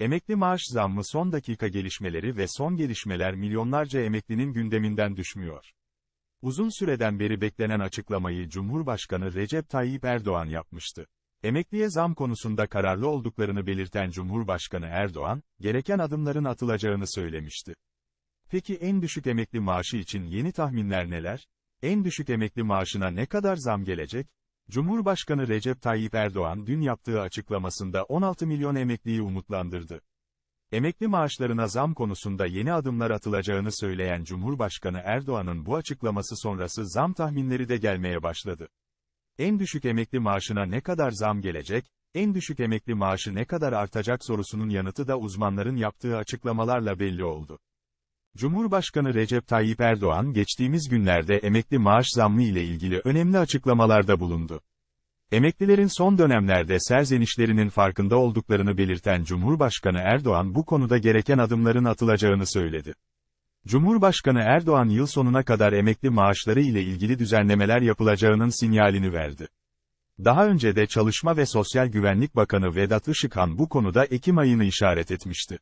Emekli maaş zammı son dakika gelişmeleri ve son gelişmeler milyonlarca emeklinin gündeminden düşmüyor. Uzun süreden beri beklenen açıklamayı Cumhurbaşkanı Recep Tayyip Erdoğan yapmıştı. Emekliye zam konusunda kararlı olduklarını belirten Cumhurbaşkanı Erdoğan, gereken adımların atılacağını söylemişti. Peki en düşük emekli maaşı için yeni tahminler neler? En düşük emekli maaşına ne kadar zam gelecek? Cumhurbaşkanı Recep Tayyip Erdoğan dün yaptığı açıklamasında 16 milyon emekliyi umutlandırdı. Emekli maaşlarına zam konusunda yeni adımlar atılacağını söyleyen Cumhurbaşkanı Erdoğan'ın bu açıklaması sonrası zam tahminleri de gelmeye başladı. En düşük emekli maaşına ne kadar zam gelecek, en düşük emekli maaşı ne kadar artacak sorusunun yanıtı da uzmanların yaptığı açıklamalarla belli oldu. Cumhurbaşkanı Recep Tayyip Erdoğan geçtiğimiz günlerde emekli maaş zammı ile ilgili önemli açıklamalarda bulundu. Emeklilerin son dönemlerde serzenişlerinin farkında olduklarını belirten Cumhurbaşkanı Erdoğan bu konuda gereken adımların atılacağını söyledi. Cumhurbaşkanı Erdoğan yıl sonuna kadar emekli maaşları ile ilgili düzenlemeler yapılacağının sinyalini verdi. Daha önce de Çalışma ve Sosyal Güvenlik Bakanı Vedat Işıkhan bu konuda Ekim ayını işaret etmişti.